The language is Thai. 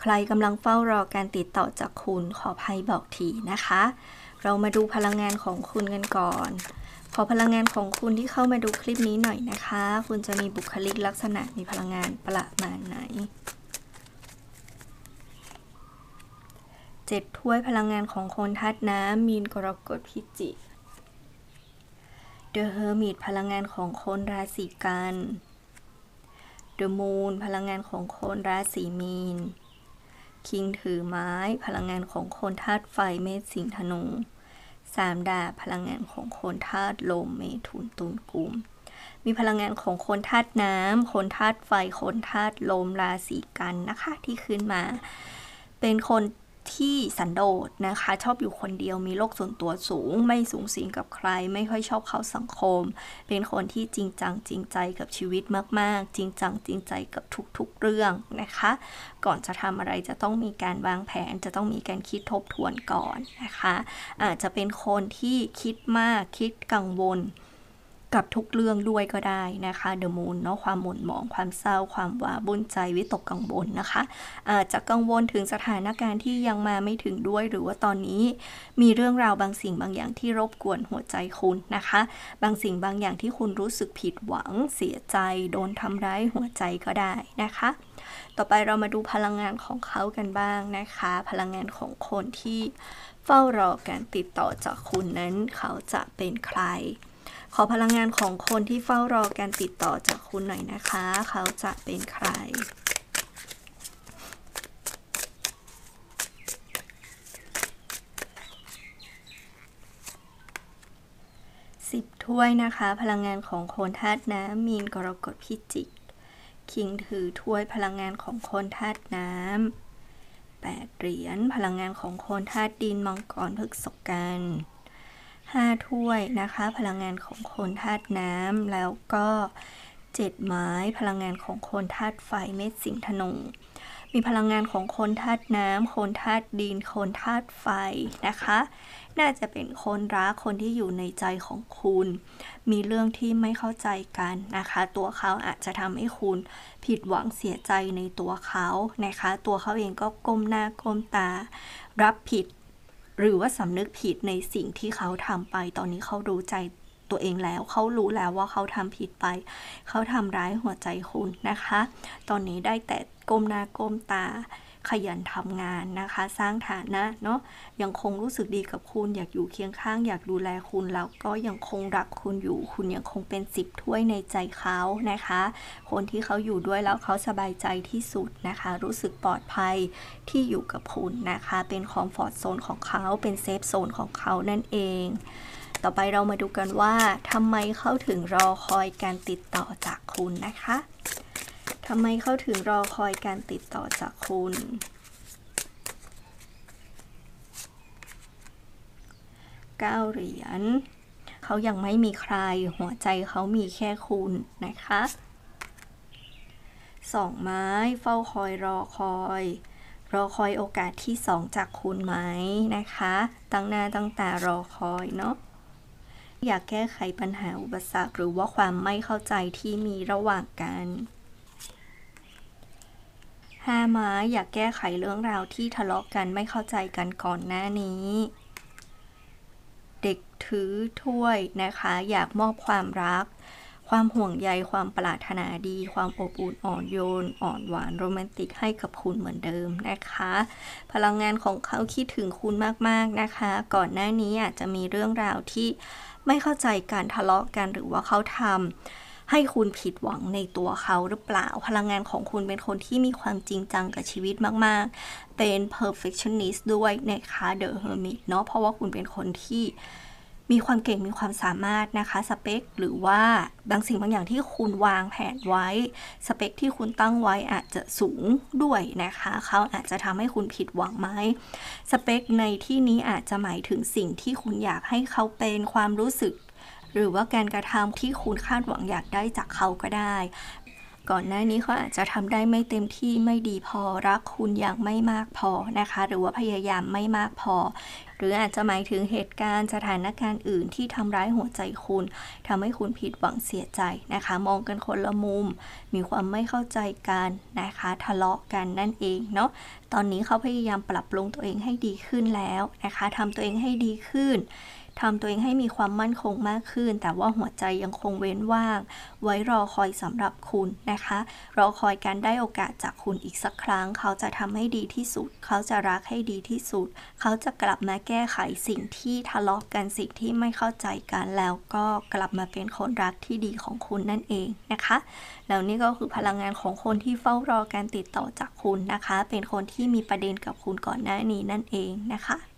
ใครกำลังเฝ้ารอการติดต่อจากคุณขอภัยบอกทีนะคะ เรามาดูพลังงานของคุณกันก่อน ขอพลังงานของคุณที่เข้ามาดูคลิปนี้หน่อยนะคะ คุณจะมีบุคลิกลักษณะมีพลังงานประมาณไหนเจ็ดถ้วยพลังงานของคนทัดน้ำมีนกรกฎพิจิก The Hermit พลังงานของคนราศีกัน The Moon พลังงานของคนราศีมีน คิงถือไม้ พลังงานของคนธาตุไฟเมษสิงธนูสามดาบพลังงานของคนธาตุลมเมถุนตุลกุม มีพลังงานของคนธาตุน้ำคนธาตุไฟคนธาตุลมราศีกันนะคะที่ขึ้นมา เป็นคน ที่สันโดษนะคะ ชอบอยู่คนเดียวมีโลกส่วนตัวสูง ไม่สูงสิงกับใคร ไม่ค่อยชอบเข้าสังคม เป็นคนที่จริงจังจริงใจกับชีวิตมาก ๆ จริงจังจริงใจกับทุกๆเรื่องนะคะ ก่อนจะทำอะไรจะต้องมีการวางแผน จะต้องมีการคิดทบทวนก่อนนะคะ อาจจะเป็นคนที่คิดมากคิดกังวล กับทุกเรื่องด้วยก็ได้นะคะเดอะมูนเนาะความหม่นหมองความเศร้า ความว้าบุญใจวิตกกังวลนะคะ อาจจะกังวลถึงสถานการณ์ที่ยังมาไม่ถึงด้วย หรือว่าตอนนี้มีเรื่องราวบางสิ่งบางอย่างที่รบกวนหัวใจคุณนะคะ บางสิ่งบางอย่างที่คุณรู้สึกผิดหวังเสียใจ โดนทำร้ายหัวใจก็ได้นะคะ ต่อไปเรามาดูพลังงานของเขากันบ้างนะคะ พลังงานของคนที่เฝ้ารอการติดต่อจากคุณนั้นเขาจะเป็นใคร ขอพลังงานของคนที่เฝ้ารอการติดต่อจากคุณหน่อยนะคะ เขาจะเป็นใครสิบถ้วยนะคะ พลังงานของคนธาตุน้ำมีนกรกฎพิจิกคิงถือถ้วยพลังงานของคนธาตุน้ำแปดเหรียญพลังงานของคนธาตุดินมังกรพฤกษกัน ห้าถ้วยนะคะ พลังงานของคนธาตุน้ำแล้วก็เจ็ดไม้พลังงานของคนธาตุไฟเม็ดสิงธนูมีพลังงานของคนธาตุน้ำคนธาตุดินคนธาตุไฟนะคะ น่าจะเป็นคนรักคนที่อยู่ในใจของคุณ มีเรื่องที่ไม่เข้าใจกันนะคะ ตัวเขาอาจจะทำให้คุณผิดหวังเสียใจในตัวเขานะคะ ตัวเขาเองก็ก้มหน้าก้มตา รับผิด หรือว่าสำนึกผิดในสิ่งที่เขาทำไป ตอนนี้เขารู้ใจตัวเองแล้ว เขารู้แล้วว่าเขาทำผิดไป เขาทำร้ายหัวใจคุณนะคะ ตอนนี้ได้แต่ก้มหน้าก้มตา ขยันทำงานนะคะ สร้างฐานะเนาะยังคงรู้สึกดีกับคุณ อยากอยู่เคียงข้าง อยากดูแลคุณแล้วก็ยังคงรักคุณอยู่ คุณยังคงเป็นสิบถ้วยในใจเขานะคะ คนที่เขาอยู่ด้วยแล้วเขาสบายใจที่สุดนะคะ รู้สึกปลอดภัยที่อยู่กับคุณนะคะ เป็นคอมฟอร์ทโซนของเขาเป็นเซฟโซนของเขานั่นเองต่อไปเรามาดูกันว่าทำไมเขาถึงรอคอยการติดต่อจากคุณนะคะ ทำไมเขาถึงรอคอยการติดต่อจากคุณ เก้าเหรียญเขายังไม่มีใครหัวใจเขามีแค่คุณนะคะสองไม้เฝ้าคอยรอคอย รอคอยโอกาสที่สองจากคุณไหมนะคะ ตั้งหน้าตั้งตารอคอยเนาะอยากแก้ไขปัญหาอุปสรรคหรือว่าความไม่เข้าใจที่มีระหว่างกัน ห้าไม้อยากแก้ไขเรื่องราวที่ทะเลาะกันไม่เข้าใจกันก่อนหน้านี้ เด็กถือถ้วยนะคะ อยากมอบความรัก ความห่วงใยความปรารถนาดี ความอบอุ่นอ่อนโยน อ่อนหวานโรแมนติกให้กับคุณเหมือนเดิมนะคะ พลังงานของเขาคิดถึงคุณมากๆนะคะ ก่อนหน้านี้อาจจะมีเรื่องราวที่ไม่เข้าใจการทะเลาะกันหรือว่าเขาทำ ให้คุณผิดหวังในตัวเขาหรือเปล่า พลังงานของคุณเป็นคนที่มีความจริงจังกับชีวิตมาก ๆ เป็น perfectionist ด้วยนะคะ the hermit เนาะเพราะว่าคุณเป็นคนที่มีความเก่งมีความสามารถนะคะ สเปค หรือว่าบางสิ่งบางอย่างที่คุณวางแผนไว้ สเปคที่คุณตั้งไว้อาจจะสูงด้วยนะคะ เขาอาจจะทำให้คุณผิดหวังไหมสเปคในที่นี้อาจจะหมายถึงสิ่งที่คุณอยากให้เขาเป็นความรู้สึก หรือว่าการกระทำที่คุณคาดหวังอยากได้จากเขาก็ได้ ก่อนหน้านี้เขาอาจจะทำได้ไม่เต็มที่ไม่ดีพอรักคุณอย่างไม่มากพอนะคะ หรือว่าพยายามไม่มากพอ หรืออาจจะหมายถึงเหตุการณ์สถานการณ์อื่นที่ทำร้ายหัวใจคุณทำให้คุณผิดหวังเสียใจนะคะ มองกันคนละมุม มีความไม่เข้าใจกันนะคะ ทะเลาะกันนั่นเองเนาะตอนนี้เขาพยายามปรับปรุงตัวเองให้ดีขึ้นแล้วนะคะทำตัวเองให้ดีขึ้นทำตัวเองให้มีความมั่นคงมากขึ้น แต่ว่าหัวใจยังคงเว้นว่าง ไว้รอคอยสำหรับคุณนะคะ รอคอยการได้โอกาสจากคุณอีกสักครั้ง เขาจะทำให้ดีที่สุด เขาจะรักให้ดีที่สุด เขาจะกลับมาแก้ไขสิ่งที่ทะเลาะกันสิ่งที่ไม่เข้าใจกันแล้วก็กลับมาเป็นคนรักที่ดีของคุณนั่นเองนะคะ แล้วนี่ก็คือพลังงานของคนที่เฝ้ารอการติดต่อจากคุณนะคะ เป็นคนที่มีประเด็นกับคุณก่อนหน้านี้นั่นเองนะคะ